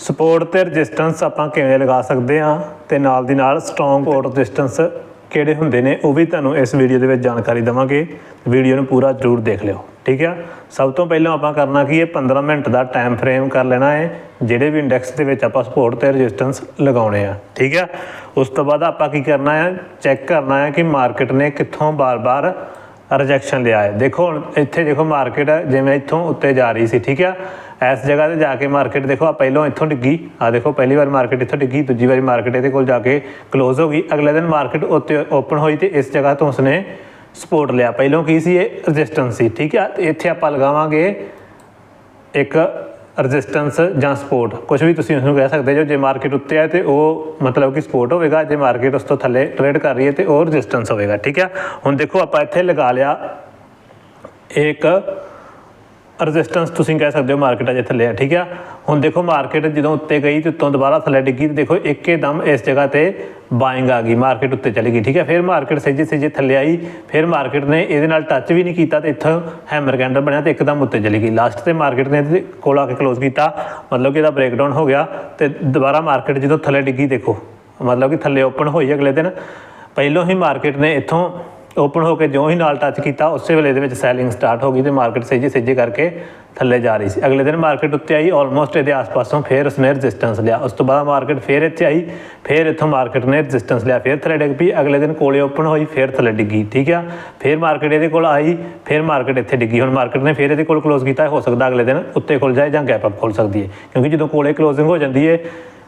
Support ਤੇ resistance ਆਪਾਂ ਕਿਵੇਂ ਲਗਾ ਸਕਦੇ ਹਾਂ ਤੇ ਨਾਲ ਦੀ ਨਾਲ ਸਟਰੋਂਗ ਸਪੋਰਟ ਰੈਜ਼ਿਸਟੈਂਸ ਕਿਹੜੇ ਹੁੰਦੇ ਨੇ ਉਹ ਵੀ ਤੁਹਾਨੂੰ ਇਸ ਵੀਡੀਓ ਦੇ ਵਿੱਚ ਜਾਣਕਾਰੀ ਦਵਾਂਗੇ। ਵੀਡੀਓ ਨੂੰ ਪੂਰਾ ਜ਼ਰੂਰ ਦੇਖ ਲਿਓ, ਠੀਕ ਆ? ਸਭ ਤੋਂ ਪਹਿਲਾਂ ਆਪਾਂ ਕਰਨਾ ਕੀ ਹੈ? 15 ਮਿੰਟ ਦਾ ਟਾਈਮ ਫਰੇਮ ਕਰ ਲੈਣਾ ਹੈ, ਜਿਹੜੇ ਵੀ ਇੰਡੈਕਸ ਦੇ ਵਿੱਚ ਆਪਾਂ ਸਪੋਰਟ ਤੇ ਰੈਜ਼ਿਸਟੈਂਸ ਲਗਾਉਣੇ ਆ, ਠੀਕ ਆ? ਉਸ ਤੋਂ ਬਾਅਦ ਆਪਾਂ ਕੀ ਕਰਨਾ ਹੈ? ਚੈੱਕ ਕਰਨਾ ਹੈ ਕਿ ਮਾਰਕੀਟ ਨੇ ਕਿੱਥੋਂ ਬਾਰ-ਬਾਰ ਰਿਜੈਕਸ਼ਨ ਲਿਆ ਹੈ। ਦੇਖੋ ਹੁਣ ਇੱਥੇ ਦੇਖੋ ਮਾਰਕੀਟ ਜਿਵੇਂ ਇੱਥੋਂ ਉੱਤੇ ਜਾ ਰਹੀ ਸੀ, ਠੀਕ ਆ? ਇਸ ਜਗ੍ਹਾ ਤੇ ਜਾ ਕੇ ਮਾਰਕੀਟ ਦੇਖੋ ਆ ਪਹਿਲਾਂ ਇੱਥੋਂ ਡਿੱਗੀ ਆ ਦੇਖੋ, ਪਹਿਲੀ ਵਾਰ ਮਾਰਕੀਟ ਇੱਥੋਂ ਡਿੱਗੀ, ਦੂਜੀ ਵਾਰੀ ਮਾਰਕੀਟ ਇਹਦੇ ਕੋਲ ਜਾ ਕੇ ਕਲੋਜ਼ ਹੋ ਗਈ। ਅਗਲੇ ਦਿਨ ਮਾਰਕੀਟ ਉੱਤੇ ਓਪਨ ਹੋਈ ਤੇ ਇਸ ਜਗ੍ਹਾ ਤੋਂ ਉਸਨੇ ਸਪੋਰਟ ਲਿਆ। ਪਹਿਲਾਂ ਕੀ ਸੀ ਇਹ? ਰੈਜ਼ਿਸਟੈਂਸ ਸੀ, ਠੀਕ ਆ? ਤੇ ਇੱਥੇ ਆਪਾਂ ਲਗਾਵਾਂਗੇ ਇੱਕ ਰੈਜ਼ਿਸਟੈਂਸ ਜਾਂ ਸਪੋਰਟ ਕੁਝ ਵੀ ਤੁਸੀਂ ਉਸਨੂੰ ਕਹਿ ਸਕਦੇ ਜੋ ਜੇ ਮਾਰਕੀਟ ਉੱਤੇ ਹੈ ਤੇ ਉਹ ਮਤਲਬ ਕਿ ਸਪੋਰਟ ਹੋਵੇਗਾ, ਜੇ ਮਾਰਕੀਟ ਉਸ ਤੋਂ ਥੱਲੇ ਟ੍ਰੇਡ ਕਰ ਰਹੀ ਹੈ ਤੇ ਉਹ ਰੈਜ਼ਿਸਟੈਂਸ ਹੋਵੇਗਾ, ਠੀਕ ਹੈ ਹੁਣ ਦੇਖੋ, ਆਪਾਂ ਇੱਥੇ ਲਗਾ ਲਿਆ ਇੱਕ ਰੈਜ਼ਿਸਟੈਂਸ ਤੁਸੀਂ ਕਹਿ ਸਕਦੇ ਹੋ ਮਾਰਕੀਟ ਅਜੇ ਥੱਲੇ ਆ, ਠੀਕ ਆ? ਹੁਣ ਦੇਖੋ ਮਾਰਕੀਟ ਜਦੋਂ ਉੱਤੇ ਗਈ ਤੇ ਉੱਤੋਂ ਦੁਬਾਰਾ ਥੱਲੇ ਡਿੱਗੀ ਤੇ ਦੇਖੋ ਇੱਕੇਦਮ ਇਸ ਜਗ੍ਹਾ ਤੇ ਬਾਇੰਗ ਆ ਗਈ ਮਾਰਕੀਟ ਉੱਤੇ ਚਲੀ ਗਈ, ਠੀਕ ਹੈ ਫਿਰ ਮਾਰਕੀਟ ਸਹਿਜੇ ਸਹਿਜੇ ਥੱਲੇ ਆਈ, ਫਿਰ ਮਾਰਕੀਟ ਨੇ ਇਹਦੇ ਨਾਲ ਟੱਚ ਵੀ ਨਹੀਂ ਕੀਤਾ ਤੇ ਇੱਥੋਂ ਹੈਮਰ ਕੈਂਡਲ ਬਣਿਆ ਤੇ ਇੱਕਦਮ ਉੱਤੇ ਚਲੀ ਗਈ। ਲਾਸਟ ਤੇ ਮਾਰਕੀਟ ਨੇ ਕੋਲ ਆ ਕੇ ਕਲੋਜ਼ ਕੀਤਾ, ਮਤਲਬ ਕਿ ਇਹਦਾ ਬ੍ਰੇਕਡਾਊਨ ਹੋ ਗਿਆ ਤੇ ਦੁਬਾਰਾ ਮਾਰਕੀਟ ਜਦੋਂ ਥੱਲੇ ਡਿੱਗੀ, ਦੇਖੋ, ਮਤਲਬ ਕਿ ਥੱਲੇ ਓਪਨ ਹੋਈ ਅਗਲੇ ਦਿਨ। ਪਹਿਲੋਂ ਹੀ ਮਾਰਕੀਟ ਨੇ ਇੱਥੋਂ ਓਪਨ ਹੋ ਕੇ ਜਿਉਂ ਹੀ ਨਾਲ ਟੱਚ ਕੀਤਾ, ਉਸੇ ਵੇਲੇ ਇਹਦੇ ਵਿੱਚ ਸੈਲਿੰਗ ਸਟਾਰਟ ਹੋ ਗਈ ਤੇ ਮਾਰਕੀਟ ਸਹਿਜੇ ਸਹਿਜੇ ਕਰਕੇ ਥੱਲੇ ਜਾ ਰਹੀ ਸੀ। ਅਗਲੇ ਦਿਨ ਮਾਰਕੀਟ ਉੱਤੇ ਆਈ ਆਲਮੋਸਟ ਇਹਦੇ ਆਸ-ਪਾਸੋਂ ਫਿਰ ਉਸਨੇ ਰੈਜ਼ਿਸਟੈਂਸ ਲਿਆ। ਉਸ ਤੋਂ ਬਾਅਦ ਮਾਰਕੀਟ ਫਿਰ ਇੱਥੇ ਆਈ, ਫਿਰ ਇੱਥੋਂ ਮਾਰਕੀਟ ਨੇ ਰੈਜ਼ਿਸਟੈਂਸ ਲਿਆ, ਫਿਰ ਥੱਲੇ ਡਿੱਗ ਪਈ। ਅਗਲੇ ਦਿਨ ਕੋਲੇ ਓਪਨ ਹੋਈ, ਫਿਰ ਥੱਲੇ ਡਿੱਗੀ, ਠੀਕ ਆ? ਫਿਰ ਮਾਰਕੀਟ ਇਹਦੇ ਕੋਲ ਆਈ, ਫਿਰ ਮਾਰਕੀਟ ਇੱਥੇ ਡਿੱਗੀ। ਹੁਣ ਮਾਰਕੀਟ ਨੇ ਫਿਰ ਇਹਦੇ ਕੋਲ ਕਲੋਜ਼ ਕੀਤਾ, ਹੋ ਸਕਦਾ ਅਗਲੇ ਦਿਨ ਉੱਤੇ ਖੁੱਲ ਜਾਏ ਜਾਂ ਗੈਪ ਅਪ ਖੁੱਲ ਸਕਦੀ ਹੈ। ਕਿਉਂਕਿ ਜਦੋਂ ਕੋਲੇ ਕਲੋਜ਼ਿੰਗ ਹੋ ਜਾਂਦੀ ਹੈ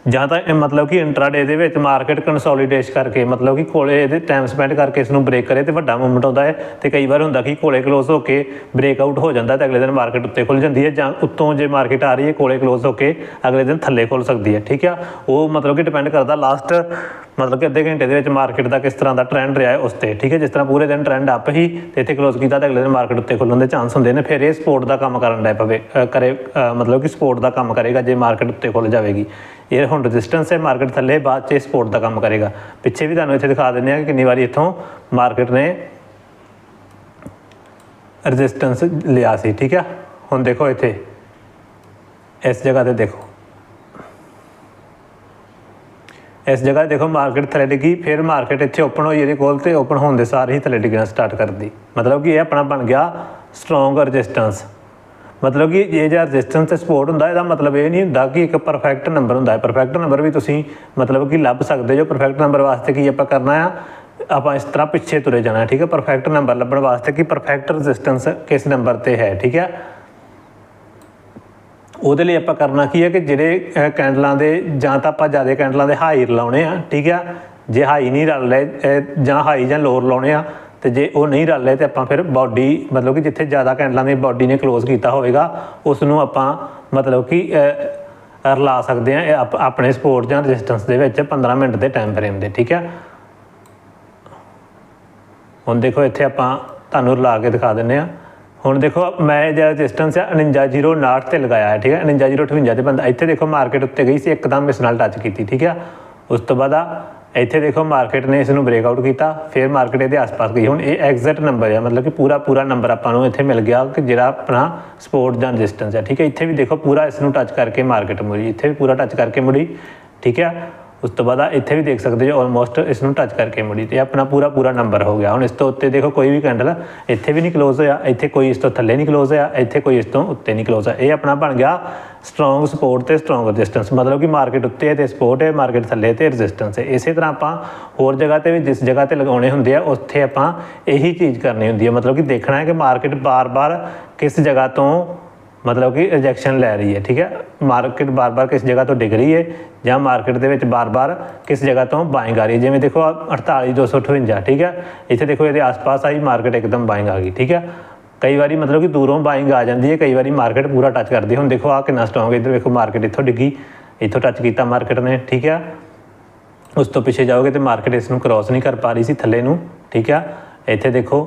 ਜਾਂ ਤਾਂ ਇਹ ਮਤਲਬ ਕਿ ਇੰਟਰਾਡੇ ਦੇ ਵਿੱਚ ਮਾਰਕੀਟ ਕੰਸੋਲੀਡੇਸ਼ਨ ਕਰਕੇ, ਮਤਲਬ ਕਿ ਕੋਲੇ ਇਹਦੇ ਟਾਈਮ ਸਪੈਂਡ ਕਰਕੇ ਇਸ ਨੂੰ ਬ੍ਰੇਕ ਕਰੇ ਤੇ ਵੱਡਾ ਮੂਵਮੈਂਟ ਆਉਂਦਾ ਹੈ ਤੇ ਕਈ ਵਾਰ ਹੁੰਦਾ ਕਿ ਕੋਲੇ ਕਲੋਜ਼ ਹੋ ਕੇ ਬ੍ਰੇਕ ਆਊਟ ਹੋ ਜਾਂਦਾ ਤੇ ਅਗਲੇ ਦਿਨ ਮਾਰਕੀਟ ਉੱਤੇ ਖੁੱਲ ਜਾਂਦੀ ਹੈ ਜਾਂ ਉੱਤੋਂ ਜੇ ਮਾਰਕੀਟ ਆ ਰਹੀ ਹੈ ਕੋਲੇ ਕਲੋਜ਼ ਹੋ ਕੇ ਅਗਲੇ ਦਿਨ ਥੱਲੇ ਖੁੱਲ ਸਕਦੀ ਹੈ, ਠੀਕ ਆ? ਉਹ ਮਤਲਬ ਕਿ ਡਿਪੈਂਡ ਕਰਦਾ ਲਾਸਟ ਮਤਲਬ ਕਿ ਅੱਧੇ ਘੰਟੇ ਦੇ ਵਿੱਚ ਮਾਰਕੀਟ ਦਾ ਕਿਸ ਤਰ੍ਹਾਂ ਦਾ ਟ੍ਰੈਂਡ ਰਿਹਾ ਹੈ ਉਸ ਤੇ, ਠੀਕ ਹੈ? ਜਿਸ ਤਰ੍ਹਾਂ ਪੂਰੇ ਦਿਨ ਟ੍ਰੈਂਡ ਅਪ ਹੀ ਤੇ ਇੱਥੇ ਕਲੋਜ਼ ਕੀਤਾ ਤਾਂ ਅਗਲੇ ਦਿਨ ਮਾਰਕੀਟ ਉੱਤੇ ਖੁੱਲਣ ਦੇ ਚਾਂਸ ਹੁੰਦੇ ਨੇ, ਫਿਰ ਇਹ ਸਪੋਰਟ ਦਾ ਕੰਮ ਕਰਨ ਦਾ ਪਵੇ ਕਰੇ ਮਤਲਬ ਕਿ ਸਪੋਰਟ ਦਾ ਕੰਮ ਕਰੇਗਾ ਜੇ ਮਾਰਕੀਟ ਉੱਤੇ ਖੁੱਲ ਜਾਵੇਗੀ। ਇਹ ਹੁਣ ਰੈਜ਼ਿਸਟੈਂਸ ਹੈ ਮਾਰਕੀਟ ਥੱਲੇ ਬਾਅਦ ਚ ਸਪੋਰਟ ਦਾ ਕੰਮ ਕਰੇਗਾ। ਪਿੱਛੇ ਵੀ ਤੁਹਾਨੂੰ ਇੱਥੇ ਦਿਖਾ ਦਿੰਦੇ ਆ ਕਿ ਕਿੰਨੀ ਵਾਰੀ ਇੱਥੋਂ ਮਾਰਕੀਟ ਨੇ ਰੈਜ਼ਿਸਟੈਂਸ ਲਿਆ ਸੀ, ਠੀਕ ਹੈ ਹੁਣ ਦੇਖੋ ਇੱਥੇ। ਇਸ ਜਗ੍ਹਾ ਤੇ ਦੇਖੋ। ਇਸ ਜਗ੍ਹਾ ਤੇ ਦੇਖੋ ਮਾਰਕੀਟ ਥੱਲੇ ਡਿੱਗੀ, ਫਿਰ ਮਾਰਕੀਟ ਇੱਥੇ ਓਪਨ ਹੋਈ ਇਹਦੇ ਕੋਲ ਤੇ ਓਪਨ ਹੋਣ ਦੇ ਸਾਰ ਹੀ ਥੱਲੇ ਡਿੱਗਣਾ ਸਟਾਰਟ ਕਰਦੀ। ਮਤਲਬ ਕਿ ਇਹ ਆਪਣਾ ਬਣ ਗਿਆ ਸਟਰੋਂਗ ਰੈਜ਼ਿਸਟੈਂਸ ਮਤਲਬ ਕਿ ਜੇ ਜਿਹੜਾ ਰੈਜ਼ਿਸਟੈਂਸ ਤੇ ਸਪੋਰਟ ਹੁੰਦਾ, ਇਹਦਾ ਮਤਲਬ ਇਹ ਨਹੀਂ ਹੁੰਦਾ ਕਿ ਇੱਕ ਪਰਫੈਕਟ ਨੰਬਰ ਹੁੰਦਾ। ਹੈ ਪਰਫੈਕਟ ਨੰਬਰ ਵੀ ਤੁਸੀਂ ਮਤਲਬ ਕਿ ਲੱਭ ਸਕਦੇ ਜੋ ਪਰਫੈਕਟ ਨੰਬਰ ਵਾਸਤੇ ਕੀ ਆਪਾਂ ਕਰਨਾ ਆ? ਆਪਾਂ ਇਸ ਤਰ੍ਹਾਂ ਪਿੱਛੇ ਤੁਰੇ ਜਾਣਾ, ਠੀਕ ਹੈ ਪਰਫੈਕਟ ਨੰਬਰ ਲੱਭਣ ਵਾਸਤੇ ਕਿ ਪਰਫੈਕਟ ਰੈਜ਼ਿਸਟੈਂਸ ਕਿਸ ਨੰਬਰ ਤੇ ਹੈ, ਠੀਕ ਹੈ ਉਹਦੇ ਲਈ ਆਪਾਂ ਕਰਨਾ ਕੀ ਹੈ ਕਿ ਜਿਹੜੇ ਕੈਂਡਲਾਂ ਦੇ ਜਾਂ ਤਾਂ ਆਪਾਂ ਜ਼ਿਆਦਾ ਕੈਂਡਲਾਂ ਦੇ ਹਾਈ ਲਾਉਣੇ ਆ, ਠੀਕ ਆ? ਜੇ ਹਾਈ ਨਹੀਂ ਰਲ ਲਏ ਜਾਂ ਹਾਈ ਜਾਂ ਲੋਅਰ ਲਾਉਣੇ ਆ ਤੇ ਜੇ ਉਹ ਨਹੀਂ ਰਲ ਲਏ ਤੇ ਆਪਾਂ ਫਿਰ ਬਾਡੀ ਮਤਲਬ ਕਿ ਜਿੱਥੇ ਜ਼ਿਆਦਾ ਕੈਂਡਲਾਂ ਦੀ ਬਾਡੀ ਨੇ ਕਲੋਜ਼ ਕੀਤਾ ਹੋਵੇਗਾ ਉਸ ਨੂੰ ਆਪਾਂ ਮਤਲਬ ਕਿ ਰਲਾ ਸਕਦੇ ਆ ਆਪਣੇ ਸਪੋਰਟ ਜਾਂ ਰੈਜ਼ਿਸਟੈਂਸ ਦੇ ਵਿੱਚ 15 ਮਿੰਟ ਦੇ ਟਾਈਮ ਫਰੇਮ ਦੇ, ਠੀਕ ਹੈ? ਹੁਣ ਦੇਖੋ ਇੱਥੇ ਆਪਾਂ ਤੁਹਾਨੂੰ ਰਲਾ ਕੇ ਦਿਖਾ ਦਿੰਨੇ ਆ ਹੁਣ ਦੇਖੋ, ਮੈਂ ਜਿਹੜਾ ਰੈਜ਼ਿਸਟੈਂਸ ਹੈ 4909 ਤੇ ਲਗਾਇਆ ਹੈ, ਠੀਕ ਹੈ? 4958 ਤੇ ਬੰਦਾ ਇੱਥੇ ਦੇਖੋ ਮਾਰਕੀਟ ਉੱਤੇ ਗਈ ਸੀ, ਇੱਕਦਮ ਇਸ ਨਾਲ ਟੱਚ ਕੀਤੀ, ਠੀਕ ਹੈ? ਉਸ ਤੋਂ ਬਾਅਦ ਆ ਇੱਥੇ ਦੇਖੋ ਮਾਰਕੀਟ ਨੇ ਇਸ ਨੂੰ ਬ੍ਰੇਕ ਆਊਟ ਕੀਤਾ, ਫਿਰ ਮਾਰਕੀਟ ਇਹਦੇ ਆਸ-ਪਾਸ ਗਈ। ਹੁਣ ਇਹ ਐਗਜ਼ੈਕਟ ਨੰਬਰ ਹੈ ਮਤਲਬ ਕਿ ਪੂਰਾ ਪੂਰਾ ਨੰਬਰ ਆਪਾਂ ਨੂੰ ਇੱਥੇ ਮਿਲ ਗਿਆ ਕਿ ਜਿਹੜਾ ਆਪਣਾ ਸਪੋਰਟ ਜਾਂ ਰੈਜ਼ਿਸਟੈਂਸ ਹੈ ਠੀਕ ਹੈ? ਇੱਥੇ ਵੀ ਦੇਖੋ ਪੂਰਾ ਇਸ ਨੂੰ ਟੱਚ ਕਰਕੇ ਮਾਰਕੀਟ ਮੁੜੀ, ਇੱਥੇ ਵੀ ਪੂਰਾ ਟੱਚ ਕਰਕੇ ਮੁੜੀ, ਠੀਕ ਹੈ? ਉਸ ਤੋਂ ਬਾਅਦ ਆ ਇੱਥੇ ਵੀ ਦੇਖ ਸਕਦੇ ਹੋ ਆਲਮੋਸਟ ਇਸ ਨੂੰ ਟੱਚ ਕਰਕੇ ਮੁੜੀ ਤੇ ਆਪਣਾ ਪੂਰਾ ਪੂਰਾ ਨੰਬਰ ਹੋ ਗਿਆ। ਹੁਣ ਇਸ ਤੋਂ ਉੱਤੇ ਦੇਖੋ ਕੋਈ ਵੀ ਕੈਂਡਲ ਇੱਥੇ ਵੀ ਨਹੀਂ ਕਲੋਜ਼ ਹੋਇਆ, ਇੱਥੇ ਕੋਈ ਇਸ ਤੋਂ ਥੱਲੇ ਨਹੀਂ ਕਲੋਜ਼ ਹੋਇਆ, ਇੱਥੇ ਕੋਈ ਇਸ ਤੋਂ ਉੱਤੇ ਨਹੀਂ ਕਲੋਜ਼ ਹੋਇਆ। ਇਹ ਆਪਣਾ ਬਣ ਗਿਆ ਸਟਰੋਂਗ ਸਪੋਰਟ ਤੇ ਸਟਰੋਂਗ ਰੈਜ਼ਿਸਟੈਂਸ ਮਤਲਬ ਕਿ ਮਾਰਕੀਟ ਉੱਤੇ ਹੈ ਤੇ ਸਪੋਰਟ ਹੈ ਮਾਰਕੀਟ ਥੱਲੇ ਤੇ ਰੈਜ਼ਿਸਟੈਂਸ ਹੈ। ਇਸੇ ਤਰ੍ਹਾਂ ਆਪਾਂ ਹੋਰ ਜਗ੍ਹਾ ਤੇ ਵੀ ਜਿਸ ਜਗ੍ਹਾ ਤੇ ਲਗਾਉਣੇ ਹੁੰਦੇ ਆ, ਉੱਥੇ ਆਪਾਂ ਇਹੀ ਚੀਜ਼ ਕਰਨੀ ਹੁੰਦੀ ਹੈ। ਮਤਲਬ ਕਿ ਦੇਖਣਾ ਹੈ ਕਿ ਮਾਰਕੀਟ ਬਾਰ-ਬਾਰ ਕਿਸ ਜਗ੍ਹਾ ਤੋਂ ਮਤਲਬ ਕਿ ਰਿਜੈਕਸ਼ਨ ਲੈ ਰਹੀ ਹੈ, ਠੀਕ ਹੈ? ਮਾਰਕੀਟ ਬਾਰ-ਬਾਰ ਕਿਸ ਜਗ੍ਹਾ ਤੋਂ ਡਿੱਗ ਰਹੀ ਹੈ ਜਾਂ ਮਾਰਕੀਟ ਦੇ ਵਿੱਚ ਬਾਰ-ਬਾਰ ਕਿਸ ਜਗ੍ਹਾ ਤੋਂ ਬਾਇੰਗ ਆ ਰਹੀ ਹੈ? ਜਿਵੇਂ ਦੇਖੋ ਆਹ 48258 ਠੀਕ ਹੈ? ਇੱਥੇ ਦੇਖੋ ਇਹਦੇ ਆਸ-ਪਾਸ ਆਈ ਮਾਰਕੀਟ ਇੱਕਦਮ ਬਾਇੰਗ ਆ ਗਈ, ਠੀਕ ਹੈ? ਕਈ ਵਾਰੀ ਮਤਲਬ ਕਿ ਦੂਰੋਂ ਬਾਇੰਗ ਆ ਜਾਂਦੀ ਹੈ, ਕਈ ਵਾਰੀ ਮਾਰਕੀਟ ਪੂਰਾ ਟੱਚ ਕਰਦੀ ਹੁਣ ਦੇਖੋ ਆ ਕਿੰਨਾ ਸਟਰੋਂਗ ਇੱਧਰ ਵੇਖੋ ਮਾਰਕੀਟ ਇੱਥੋਂ ਡਿੱਗੀ, ਇੱਥੋਂ ਟੱਚ ਕੀਤਾ ਮਾਰਕੀਟ ਨੇ, ਠੀਕ ਹੈ? ਉਸ ਤੋਂ ਪਿੱਛੇ ਜਾਓਗੇ ਤੇ ਮਾਰਕੀਟ ਇਸ ਨੂੰ ਕ੍ਰਾਸ ਨਹੀਂ ਕਰ ਪਾ ਰਹੀ ਸੀ ਥੱਲੇ ਨੂੰ, ਠੀਕ ਹੈ? ਇੱਥੇ ਦੇਖੋ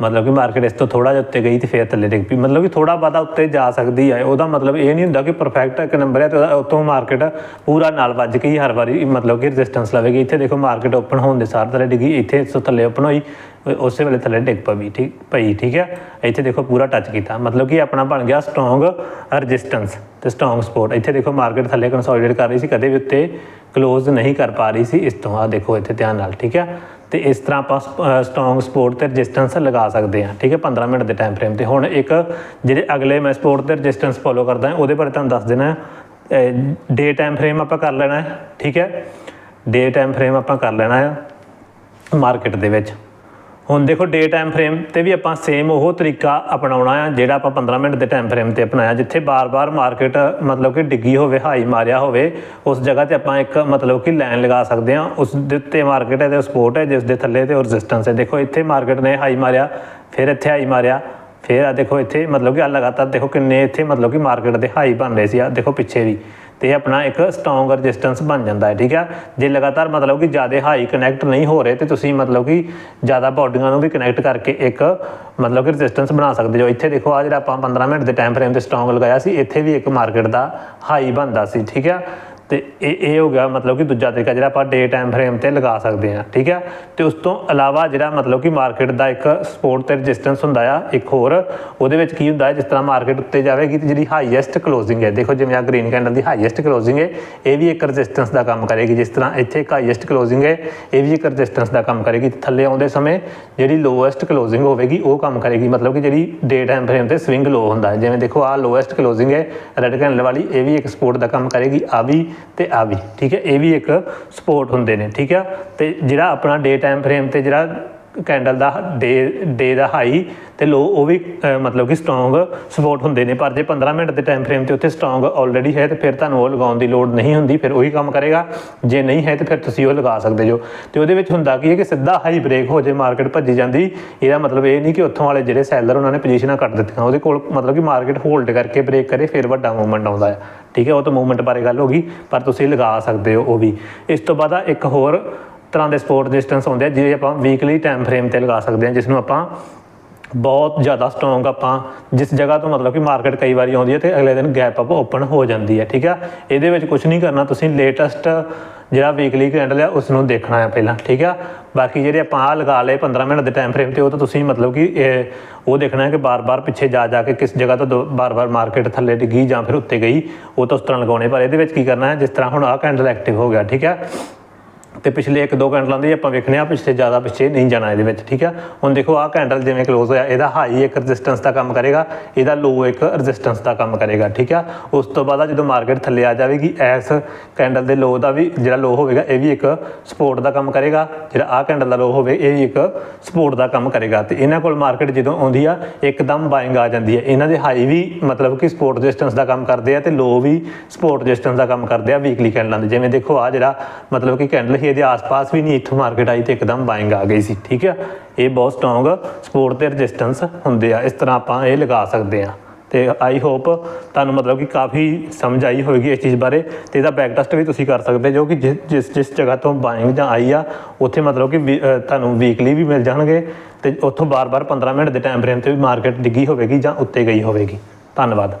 ਮਤਲਬ ਕਿ ਮਾਰਕੀਟ ਇਸ ਤੋਂ ਥੋੜਾ ਜਿਹਾ ਉੱਤੇ ਗਈ ਤੇ ਫੇਰ ਥੱਲੇ ਡਿੱਗ ਪਈ। ਮਤਲਬ ਕਿ ਥੋੜਾ ਬਾਦਾ ਉੱਤੇ ਜਾ ਸਕਦੀ ਹੈ ਉਹਦਾ ਮਤਲਬ ਇਹ ਨਹੀਂ ਹੁੰਦਾ ਕਿ ਪਰਫੈਕਟ ਇੱਕ ਨੰਬਰ ਹੈ ਤੇ ਉਹਦਾ ਮਾਰਕੀਟ ਪੂਰਾ ਨਾਲ ਵੱਜ ਕੇ ਹੀ ਹਰ ਵਾਰੀ ਮਤਲਬ ਕਿ ਰੈਜ਼ਿਸਟੈਂਸ ਲਵੇਗੀ। ਇੱਥੇ ਦੇਖੋ ਮਾਰਕੀਟ ਓਪਨ ਹੋਣ ਦੇ ਸਾਰ ਥੱਲੇ ਡਿੱਗੀ। ਇੱਥੇ ਇਸ ਤੋਂ ਥੱਲੇ ਓਪਨ ਹੋਈ ਉਸੇ ਵੇਲੇ ਥੱਲੇ ਡਿੱਗ ਪਈ ਠੀਕ ਪਈ, ਠੀਕ ਹੈ ਇੱਥੇ ਦੇਖੋ ਪੂਰਾ ਟੱਚ ਕੀਤਾ। ਮਤਲਬ ਕਿ ਆਪਣਾ ਬਣ ਗਿਆ ਸਟਰੋਂਗ ਰੈਜ਼ਿਸਟੈਂਸ ਤੇ ਸਟਰੋਂਗ ਸਪੋਰਟ ਇੱਥੇ ਦੇਖੋ ਮਾਰਕੀਟ ਥੱਲੇ ਕੰਸੋਲੀਡੇਟ ਕਰ ਰਹੀ ਸੀ। ਕਦੇ ਵੀ ਉੱਤੇ ਕਲੋਜ਼ ਨਹੀਂ ਕਰ ਪਾ ਰਹੀ ਸੀ। ਇਸ ਤੋਂ ਆ ਦੇਖੋ ਇੱਥੇ ਧਿਆਨ ਨਾਲ, ਠੀਕ ਹੈ ਤੇ ਇਸ ਤਰ੍ਹਾਂ ਆਪਾਂ ਸਟਰੋਂਗ ਸਪੋਰਟ ਤੇ ਰੈਜ਼ਿਸਟੈਂਸ ਲਗਾ ਸਕਦੇ ਹਾਂ, ਠੀਕ ਹੈ 15 ਮਿੰਟ ਦੇ ਟਾਈਮ ਫਰੇਮ ਤੇ। ਹੁਣ ਇੱਕ ਜਿਹੜੇ ਅਗਲੇ ਮੈਂ ਸਪੋਰਟ ਤੇ ਰੈਜ਼ਿਸਟੈਂਸ ਫੋਲੋ ਕਰਦਾ ਹਾਂ, ਉਹਦੇ ਬਾਰੇ ਤੁਹਾਨੂੰ ਦੱਸ ਦੇਣਾ ਡੇ ਟਾਈਮ ਫਰੇਮ ਆਪਾਂ ਕਰ ਲੈਣਾ ਹੈ, ਠੀਕ ਹੈ। ਡੇ ਟਾਈਮ ਫਰੇਮ ਆਪਾਂ ਕਰ ਲੈਣਾ ਹੈ ਮਾਰਕੀਟ ਦੇ ਵਿੱਚ। ਹੁਣ ਦੇਖੋ ਡੇ ਟਾਈਮ ਫਰੇਮ ਤੇ ਵੀ ਆਪਾਂ ਸੇਮ ਉਹ ਤਰੀਕਾ ਅਪਣਾਉਣਾ ਆ, ਜਿਹੜਾ ਆਪਾਂ 15 ਮਿੰਟ ਦੇ ਟਾਈਮ ਫਰੇਮ ਤੇ ਅਪਣਾਇਆ, ਜਿੱਥੇ ਬਾਰ-ਬਾਰ ਮਾਰਕੀਟ ਮਤਲਬ ਕਿ ਡਿੱਗੀ ਹੋਵੇ, ਹਾਈ ਮਾਰਿਆ ਹੋਵੇ, ਉਸ ਜਗ੍ਹਾ ਤੇ ਆਪਾਂ ਇੱਕ ਮਤਲਬ ਕਿ ਲਾਈਨ ਲਗਾ ਸਕਦੇ ਹਾਂ। ਉਸ ਦੇ ਉੱਤੇ ਮਾਰਕੀਟ ਹੈ ਤੇ ਸਪੋਰਟ ਹੈ, ਜਿਸ ਦੇ ਥੱਲੇ ਤੇ ਰੈਜ਼ਿਸਟੈਂਸ ਹੈ। ਦੇਖੋ ਇੱਥੇ ਮਾਰਕੀਟ ਨੇ ਹਾਈ ਮਾਰਿਆ, ਫਿਰ ਇੱਥੇ ਹਾਈ ਮਾਰਿਆ, ਫਿਰ ਆ ਦੇਖੋ ਇੱਥੇ ਮਤਲਬ ਕਿ ਆ ਲਗਾਤਾਰ ਦੇਖੋ ਕਿੰਨੇ ਇੱਥੇ ਮਤਲਬ ਕਿ ਮਾਰਕੀਟ ਦੇ ਹਾਈ ਬਣ ਰਹੇ ਸੀ ਆ ਦੇਖੋ ਪਿੱਛੇ ਵੀ। ਤੇ ਆਪਣਾ ਇੱਕ ਸਟਰੋਂਗ ਰੈਜ਼ਿਸਟੈਂਸ ਬਣ ਜਾਂਦਾ ਹੈ, ਠੀਕ ਹੈ? ਜੇ ਲਗਾਤਾਰ ਮਤਲਬ ਕਿ ਜ਼ਿਆਦਾ ਹਾਈ ਕਨੈਕਟ ਨਹੀਂ ਹੋ ਰਹੇ, ਤੇ ਤੁਸੀਂ ਮਤਲਬ ਕਿ ਜ਼ਿਆਦਾ ਬਾਡੀਆਂ ਨੂੰ ਵੀ ਕਨੈਕਟ ਕਰਕੇ ਇੱਕ ਮਤਲਬ ਕਿ ਰੈਜ਼ਿਸਟੈਂਸ ਬਣਾ ਸਕਦੇ ਹੋ। ਇੱਥੇ ਦੇਖੋ ਆ ਜਿਹੜਾ ਆਪਾਂ 15 ਮਿੰਟ ਦੇ ਟਾਈਮ ਫਰੇਮ ਤੇ ਸਟਰੋਂਗ ਲਗਾਇਆ ਸੀ, ਇੱਥੇ ਵੀ ਇੱਕ ਮਾਰਕੀਟ ਦਾ ਹਾਈ ਬਣਦਾ ਸੀ, ਠੀਕ ਹੈ? ਤੇ ਇਹ ਇਹ ਹੋ ਗਿਆ ਮਤਲਬ ਕਿ ਦੂਜਾ ਤਰੀਕਾ ਜਿਹੜਾ ਆਪਾਂ ਡੇ ਟਾਈਮ ਫਰੇਮ ਤੇ ਲਗਾ ਸਕਦੇ ਹਾਂ, ਠੀਕ ਆ ਤੇ ਉਸ ਤੋਂ ਇਲਾਵਾ ਜਿਹੜਾ ਮਤਲਬ ਕਿ ਮਾਰਕੀਟ ਦਾ ਇੱਕ ਸਪੋਰਟ ਤੇ ਰੈਜ਼ਿਸਟੈਂਸ ਹੁੰਦਾ ਆ, ਇੱਕ ਹੋਰ, ਉਹਦੇ ਵਿੱਚ ਕੀ ਹੁੰਦਾ ਹੈ? ਜਿਸ ਤਰ੍ਹਾਂ ਮਾਰਕੀਟ ਉੱਤੇ ਜਾਵੇਗੀ ਤੇ ਜਿਹੜੀ ਹਾਈਐਸਟ ਕਲੋਜ਼ਿੰਗ ਹੈ, ਦੇਖੋ ਜਿਵੇਂ ਆ ਗ੍ਰੀਨ ਕੈਂਡਲ ਦੀ ਹਾਈਐਸਟ ਕਲੋਜ਼ਿੰਗ ਹੈ, ਇਹ ਵੀ ਇੱਕ ਰੈਜ਼ਿਸਟੈਂਸ ਦਾ ਕੰਮ ਕਰੇਗੀ, ਜਿਸ ਤਰ੍ਹਾਂ ਇੱਥੇ ਇੱਕ ਹਾਈਐਸਟ ਕਲੋਜ਼ਿੰਗ ਹੈ, ਇਹ ਵੀ ਇੱਕ ਰੈਜ਼ਿਸਟੈਂਸ ਦਾ ਕੰਮ ਕਰੇਗੀ। ਥੱਲੇ ਆਉਂਦੇ ਸਮੇਂ ਜਿਹੜੀ ਲੋਐਸਟ ਕਲੋਜ਼ਿੰਗ ਹੋਵੇਗੀ, ਉਹ ਕੰਮ ਕਰੇਗੀ। ਮਤਲਬ ਕਿ ਜਿਹੜੀ ਡੇ ਟਾਈਮ ਫਰੇਮ ਤੇ ਸਵਿੰਗ ਲੋ ਹੁੰਦਾ ਹੈ। ਜਿਵੇਂ ਦੇਖੋ ਆ ਲੋਐਸਟ ਕਲੋਜ਼ਿੰਗ ਹੈ ਰੈੱਡ ਕੈਂਡਲ ਵਾਲੀ, ਇਹ ਵੀ ਇੱਕ ਸਪੋਰਟ ਦਾ ਕੰਮ ਕਰੇਗੀ। ਆ ਵੀ ਤੇ ਆ ਵੀ, ਠੀਕ ਹੈ? ਇਹ ਵੀ ਇੱਕ ਸਪੋਰਟ ਹੁੰਦੇ ਨੇ, ਠੀਕ ਹੈ? ਤੇ ਜਿਹੜਾ ਆਪਣਾ ਡੇ ਟਾਈਮ ਫਰੇਮ ਤੇ ਜਿਹੜਾ ਕੈਂਡਲ ਦਾ ਡੇ ਡੇ ਦਾ ਹਾਈ ਤੇ ਲੋ ਉਹ ਵੀ ਮਤਲਬ ਕਿ ਸਟਰੋਂਗ ਸਪੋਰਟ ਹੁੰਦੇ ਨੇ। ਪਰ ਜੇ 15 ਮਿੰਟ ਦੇ ਟਾਈਮ ਫਰੇਮ ਤੇ ਉੱਥੇ ਸਟਰੋਂਗ ਆਲਰੇਡੀ ਹੈ, ਤੇ ਫਿਰ ਤੁਹਾਨੂੰ ਉਹ ਲਗਾਉਣ ਦੀ ਲੋੜ ਨਹੀਂ ਹੁੰਦੀ, ਫਿਰ ਉਹੀ ਕੰਮ ਕਰੇਗਾ। ਜੇ ਨਹੀਂ ਹੈ, ਤੇ ਫਿਰ ਤੁਸੀਂ ਉਹ ਲਗਾ ਸਕਦੇ ਜੋ। ਤੇ ਉਹਦੇ ਵਿੱਚ ਹੁੰਦਾ ਕੀ ਹੈ ਕਿ ਸਿੱਧਾ ਹਾਈ ਬ੍ਰੇਕ ਹੋ ਜੇ ਮਾਰਕੀਟ ਭੱਜੀ ਜਾਂਦੀ, ਇਹਦਾ ਮਤਲਬ ਇਹ ਨਹੀਂ ਕਿ ਉੱਥੋਂ ਵਾਲੇ ਜਿਹੜੇ ਸੈਲਰ ਉਹਨਾਂ ਨੇ ਪੋਜੀਸ਼ਨਾਂ ਕੱਟ ਦਿੱਤੀਆਂ, ਉਹਦੇ ਕੋਲ ਮਤਲਬ ਕਿ ਮਾਰਕੀਟ ਹੋਲਡ ਕਰਕੇ ਬ੍ਰੇਕ ਕਰੇ, ਫਿਰ ਵੱਡਾ ਮੂਵਮੈਂਟ ਆਉਂਦਾ ਹੈ ਠੀਕ ਹੈ, ਉਹ ਤਾਂ ਮੂਵਮੈਂਟ ਬਾਰੇ ਗੱਲ ਹੋ ਗਈ, ਪਰ ਤੁਸੀਂ ਲਗਾ ਸਕਦੇ ਹੋ ਉਹ ਵੀ। ਇਸ ਤੋਂ ਬਾਅਦ ਇੱਕ ਹੋਰ ਤਰ੍ਹਾਂ ਦੇ ਸਪੋਰਟ ਡਿਸਟੈਂਸ ਹੁੰਦੇ ਆ ਜਿਹੜੇ ਆਪਾਂ ਵੀਕਲੀ ਟਾਈਮ ਫਰੇਮ ਤੇ ਲਗਾ ਸਕਦੇ ਹਾਂ, ਜਿਸ ਨੂੰ ਆਪਾਂ ਬਹੁਤ ਜ਼ਿਆਦਾ ਸਟਰੋਂਗ ਆਪਾਂ ਜਿਸ ਜਗ੍ਹਾ ਤੋਂ ਮਤਲਬ ਕਿ ਮਾਰਕੀਟ ਕਈ ਵਾਰੀ ਆਉਂਦੀ ਹੈ ਤੇ ਅਗਲੇ ਦਿਨ ਗੈਪ ਅਪ ਓਪਨ ਹੋ ਜਾਂਦੀ ਹੈ ਠੀਕ ਆ? ਇਹਦੇ ਵਿੱਚ ਕੁਝ ਨਹੀਂ ਕਰਨਾ ਤੁਸੀਂ ਲੇਟੈਸਟ ਜਿਹੜਾ ਵੀਕਲੀ ਕੈਂਡਲ ਹੈ ਉਸ ਨੂੰ ਦੇਖਣਾ ਹੈ ਪਹਿਲਾਂ ਠੀਕ ਆ? ਬਾਕੀ ਜਿਹੜੇ ਆਪਾਂ ਆ ਲਗਾ ਲਏ 15 ਮਿੰਟ ਦੇ ਟਾਈਮ ਫਰੇਮ ਤੇ ਉਹ ਤਾਂ ਤੁਸੀਂ ਮਤਲਬ ਕਿ ਇਹ, ਉਹ ਦੇਖਣਾ ਹੈ ਕਿ ਬਾਰ-ਬਾਰ ਪਿੱਛੇ ਜਾ ਜਾ ਕੇ ਕਿਸ ਜਗ੍ਹਾ ਤੋਂ ਬਾਰ-ਬਾਰ ਮਾਰਕੀਟ ਥੱਲੇ ਡਿੱਗੀ ਜਾਂ ਫਿਰ ਉੱਤੇ ਗਈ ਉਹ ਤਾਂ ਉਸ ਤਰ੍ਹਾਂ ਲਗਾਉਣੇ ਪਰ ਇਹਦੇ ਵਿੱਚ ਕੀ ਕਰਨਾ ਹੈ? ਜਿਸ ਤਰ੍ਹਾਂ ਹੁਣ ਆਹ ਕੈਂਡਲ ਐਕਟਿਵ ਹੋ ਗਿਆ ਠੀਕ ਹੈ ਤੇ ਪਿਛਲੇ 1-2 ਕੈਂਡਲਾਂ ਦੀ ਆਪਾਂ ਵੇਖਣੇ ਆ, ਪਿਛਲੇ ਜ਼ਿਆਦਾ ਪਿੱਛੇ ਨਹੀਂ ਜਾਣਾ ਇਹਦੇ ਵਿੱਚ, ਠੀਕ ਆ? ਹੁਣ ਦੇਖੋ, ਆਹ ਕੈਂਡਲ ਜਿਵੇਂ ਕਲੋਜ਼ ਹੋਇਆ, ਇਹਦਾ ਹਾਈ ਇੱਕ ਰੈਜ਼ਿਸਟੈਂਸ ਦਾ ਕੰਮ ਕਰੇਗਾ, ਇਹਦਾ ਲੋ ਇੱਕ ਰੈਜ਼ਿਸਟੈਂਸ ਦਾ ਕੰਮ ਕਰੇਗਾ, ਠੀਕ ਆ? ਉਸ ਤੋਂ ਬਾਅਦ ਆ ਜਦੋਂ ਮਾਰਕੀਟ ਥੱਲੇ ਆ ਜਾਵੇਗੀ, ਇਸ ਕੈਂਡਲ ਦੇ ਲੋ ਦਾ ਵੀ ਜਿਹੜਾ ਲੋ ਹੋਵੇਗਾ, ਇਹ ਵੀ ਇੱਕ ਸਪੋਰਟ ਦਾ ਕੰਮ ਕਰੇਗਾ, ਜਿਹੜਾ ਆਹ ਕੈਂਡਲ ਦਾ ਲੋ ਹੋਵੇ, ਇਹ ਵੀ ਇੱਕ ਸਪੋਰਟ ਦਾ ਕੰਮ ਕਰੇਗਾ। ਤੇ ਇਹਨਾਂ ਕੋਲ ਮਾਰਕੀਟ ਜਦੋਂ ਆਉਂਦੀ ਆ, ਇੱਕਦਮ ਬਾਇੰਗ ਆ ਜਾਂਦੀ ਹੈ ਇਹਨਾਂ ਦੇ ਹਾਈ ਵੀ ਮਤਲਬ ਕਿ ਸਪੋਰਟ ਰੈਜ਼ਿਸਟੈਂਸ ਦਾ ਕੰਮ ਕਰਦੇ ਆ ਤੇ ਲੋ ਵੀ ਸਪੋਰਟ ਰੈਜ਼ਿਸਟੈਂਸ ਦਾ ਕੰਮ ਕਰਦੇ ਆ ਵੀਕਲੀ ਕੈਂਡਲਾਂ ਦੇ। ਜਿਵੇਂ ਦੇਖੋ ਆ ਜਿਹੜਾ ਮਤਲਬ ਕਿ ਕੈਂਡਲ ਹੀ ਇਹਦੇ ਆਸ-ਪਾਸ ਵੀ ਨਹੀਂ ਇੱਥੋਂ ਮਾਰਕੀਟ ਆਈ ਤੇ ਇੱਕਦਮ ਬਾਇੰਗ ਆ ਗਈ ਸੀ, ਠੀਕ ਆ? ਇਹ ਬਹੁਤ ਸਟਰੋਂਗ ਸਪੋਰਟ ਤੇ ਰੈਜ਼ਿਸਟੈਂਸ ਹੁੰਦੇ ਆ। ਇਸ ਤਰ੍ਹਾਂ ਆਪਾਂ ਇਹ ਲਗਾ ਸਕਦੇ ਆ। ਤੇ ਆਈ ਹੋਪ ਤੁਹਾਨੂੰ ਮਤਲਬ ਕਿ ਕਾਫੀ ਸਮਝ ਆਈ ਹੋਵੇਗੀ ਇਸ ਚੀਜ਼ ਬਾਰੇ ਤੇ ਇਹਦਾ ਬੈਕ ਟੈਸਟ ਵੀ ਤੁਸੀਂ ਕਰ ਸਕਦੇ ਜੋ ਕਿ ਜਿਸ ਜਿਸ ਜਿਸ ਜਗ੍ਹਾ ਤੋਂ ਬਾਇੰਗ ਜਾਂ ਆਈ ਆ, ਉੱਥੇ ਮਤਲਬ ਕਿ ਵੀ- ਤੁਹਾਨੂੰ ਵੀਕਲੀ ਵੀ ਮਿਲ ਜਾਣਗੇ ਤੇ ਉੱਥੋਂ ਬਾਰ-ਬਾਰ 15 ਮਿੰਟ ਦੇ ਟਾਈਮ ਫਰੇਮ ਤੇ ਵੀ ਮਾਰਕੀਟ ਡਿੱਗੀ ਹੋਵੇਗੀ ਜਾਂ ਉੱਤੇ ਗਈ ਹੋਵੇਗੀ। ਧੰਨਵਾਦ।